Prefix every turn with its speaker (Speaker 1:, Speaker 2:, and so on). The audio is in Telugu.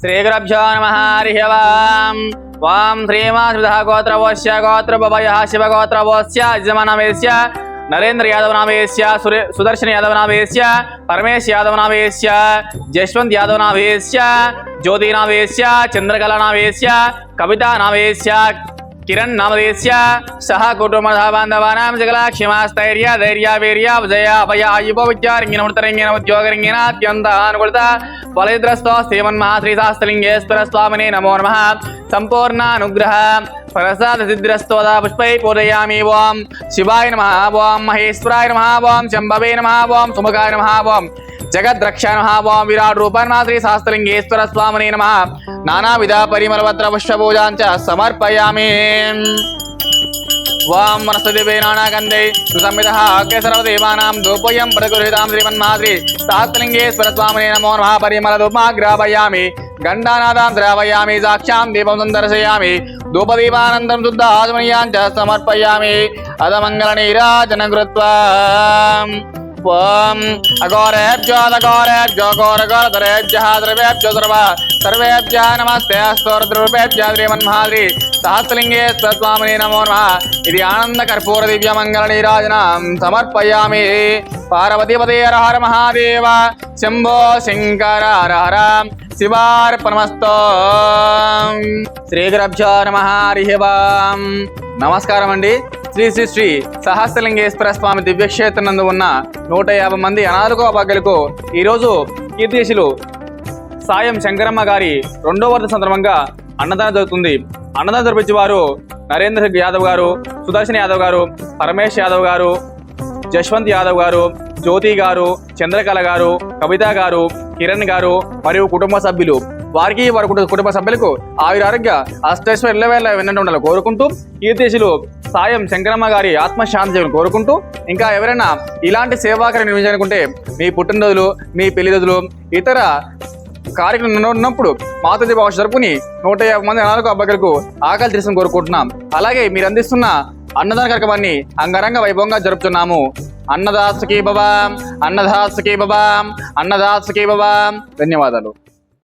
Speaker 1: శ్రీగురభ్యో నమ హరి వాం వాం శ్రీమాశ్రిత గోత్రవోశ్య గోత్రభయ శివగోత్రవోశ్య యజమానవేశ్య నరేంద్ర యాదవ్ నామేశ్య సురే సుదర్శన్ యాదవ్ నామేశ్య పరమేశ్ యాదవ్ నామేశ్య జశ్వంత్ యాదవ్ నామేశ్య జ్యోతి నామేశ్య చంద్రకళ నామేశ్య కవిత నామేశ్య కిరణ్ నమదేశ్య సహ కుటుంబ బాంధవానాం సకల క్షమాస్థైర్య ధైర్య వీర్య విజయ అభయ ఆయుప విద్యారంగిన ఉత్తరంగిన ఉద్యోగరంగిన అత్యంత అనుకూలత ఫలద్రస్తో శ్రీమన్ మహాశ్రీ శాస్త్రలింగేశ్వర స్వామిని నమో నమ సంపూర్ణానుగ్రహ ప్రసాద సిద్ధిరస్తోదా పుష్పై పూజయామి ఓం శివాయ నమ ఓం మహేశ్వరాయ నమ ఓం శంభవే నమ ఓం సుముఖాయ నమ ఓం జగద్రక్ష నమ ఓం విరాట్ రూపన్ శ్రీ శాస్త్రలింగేశ్వర స్వామిని నమ నానావిధ పరిమళపత్ర పుష్పపూజాంచ సమర్పయామి వాం వనస్పతివే నానాగంధై సుసంవిధ అగ్రసర్వదేవానాం దూపోయం ప్రగృహితాం శ్రీమన్మాద్రి శాస్త్రలింగేశ్వర స్వామిని నమో నమ పరిమళ ధూమాగ్రాపయామి గండానాదాం ద్రావయామి సాక్షాం దీపం సందర్శయామి ధూపదీపానందం శుద్ధ ఆచమనీయాం చ సమర్పయామి అదమంగళ నీరాజన కృత్వా ఓం అఘోరేభ్యో అఘోరేభ్యో ఘోరఘోరధరేభ్యः ద్రవేభ్యో సర్వ సర్వేభ్యः నమస్తే స్తోత్రూపేభ్య శ్రీమన్మహాద్రి సహస్రలింగే స్వామిని నమో నమః ఇది ఆనంద కర్పూర దివ్య మంగళ నీరాజనం సమర్పయామి పార్వతీపదే హర హర మహాదేవ శంభో శంకర హర హర శివార్పణమస్తో శ్రీ గురభ్యో నమ హరి ఓం నమస్కారం అండి శ్రీ శ్రీ శ్రీ సహస్రలింగేశ్వర స్వామి దివ్యక్షేత్రం నందు ఉన్న నూట యాభై మంది అనాథకో అభాగ్యులకు ఈరోజు కీర్తిశులు సాయం శంకరమ్మ గారి రెండో వర్ధ సందర్భంగా అన్నదానం జరుగుతుంది. అన్నదానం జరిపించే వారు నరేంద్ర యాదవ్ గారు సుదర్శన్ యాదవ్ గారు పరమేష్ యాదవ్ గారు జశ్వంత్ యాదవ్ గారు జ్యోతి గారు చంద్రకళ గారు కవిత గారు కిరణ్ గారు మరియు కుటుంబ సభ్యులు. వారికి వారి కుటుంబ కుటుంబ సభ్యులకు ఆయురారోగ్య ఆరోగ్య అష్టేశ్వర ఇళ్ళవేళ వెన్నంటి ఉండాలని కోరుకుంటూ కీర్తిశులు సాయం శంకరమ్మ గారి ఆత్మశాంతి కోరుకుంటూ ఇంకా ఎవరైనా ఇలాంటి సేవాకార్యం నిర్మించాలనుకుంటే మీ పుట్టినరోజులు మీ పెళ్ళి రోజులు ఇతర కార్యక్రమం ఉన్నప్పుడు మాతృ భాష జరుపుకుని నూట యాభై మంది అనాథకు అబ్బాయిలకు ఆకలి తీర్చని కోరుకుంటున్నాం. అలాగే మీరు అందిస్తున్న అన్నదాన కార్యక్రమాన్ని అంగరంగ వైభవంగా జరుపుతున్నాము. అన్నదాసుకి బాబా అన్నదాసుకి బాబా అన్నదాసుకి బాబా ధన్యవాదాలు.